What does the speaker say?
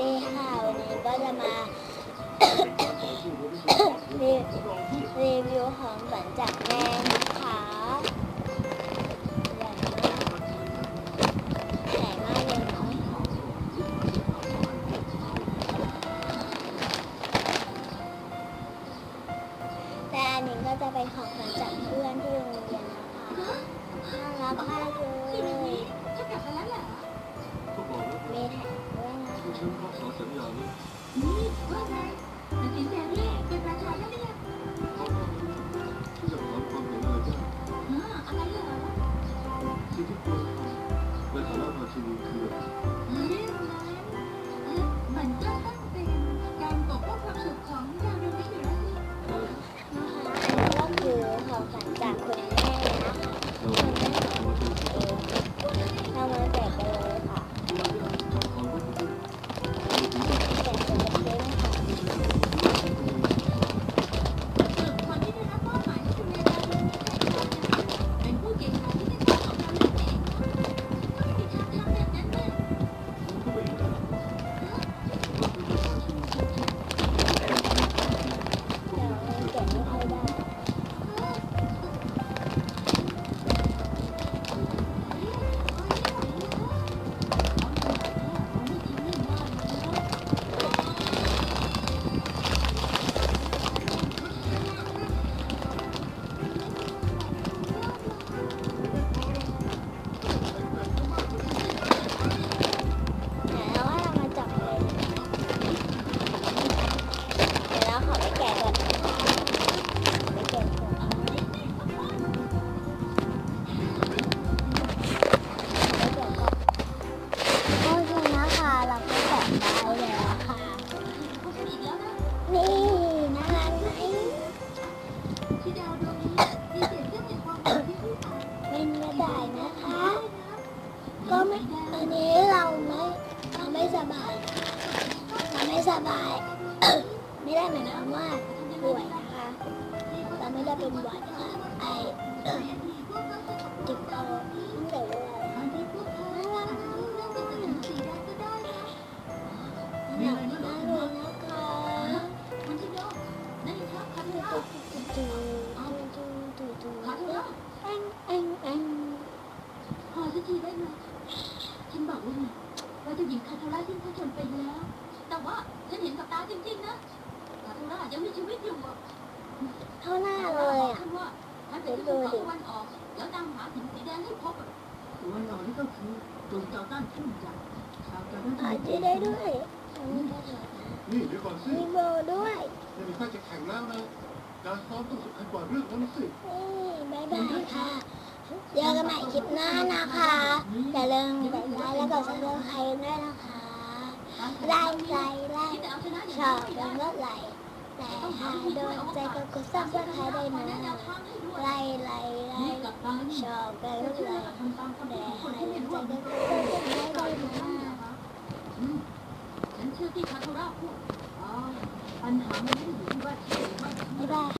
ดีค่ะวันนี้ก็จะมารีรีวิวของขวัญจากแม่นะคะใหญ่มากใหญ่มากเลยเนาะแต่อันนี้ก็จะเป็นของขวัญจากเพื่อนที่โรงเรียนนะคะน่ารักมากเลย สิ่งที่ควรทำ สบาย ไม่ได้หมายความว่าป่วยนะคะเราไม่ได้เป็นหวัดค่ะไอติดคอตั้งแต่เมื่อไหร่น่ารักน่ารักมากเลยนะคะจูจูจูจูจูแองแองแองพอสักทีได้ไหมฉันบอกวไงว่าเจ้าหญิงคาทาร่าสิ้นพระชนไปแล้ว ว่าฉันเห็นกับตาจริงๆนะคาทาร่ายังมีชีวิตอยู่อะเท่าหน้าเลยอะ ฉันว่าฉันไปที่ภูเขาตะวันออกแล้วตามหาหินสีแดงให้พบอะตะวันออกนี่ก็คือกลุ่มต่อต้านทุ่งจักรชาวการอาจจะได้ด้วยนี่เดี๋ยวก่อนสิมีโบด้วย จะมีข้าจะแข่งแล้วนะ การซ้อมต้องสำคัญกว่าเรื่องนั้นสิ นี่บายบายค่ะ เจอกันใหม่คลิปหน้านะคะ อย่าลืมกดไลค์แล้วกดซับสไครต์ด้วยนะคะ ไลค์ไลค์ไล ที่ ค์ จะเอาชนะอย่าง ชอบกันก็ไลค์แต่ถ้าโดนใจก็กดซับสไครต์ได้นะไลค์ไลค์ไล นี่ ค์ กับตานี่ ชอบกันก็ เชื่อ ไล กับ ค์ ทำตามคำ แต่ พูดของคน ให้ ที่ โด ไม่ นใจ รู้ ก็กดซับสไครต์ได้นะ อืมฉันเชื่อที่คาทาร่าพูดอ๋อปัญหามันไม่ได้อยู่ที่ว่าเชื่อหรือไม่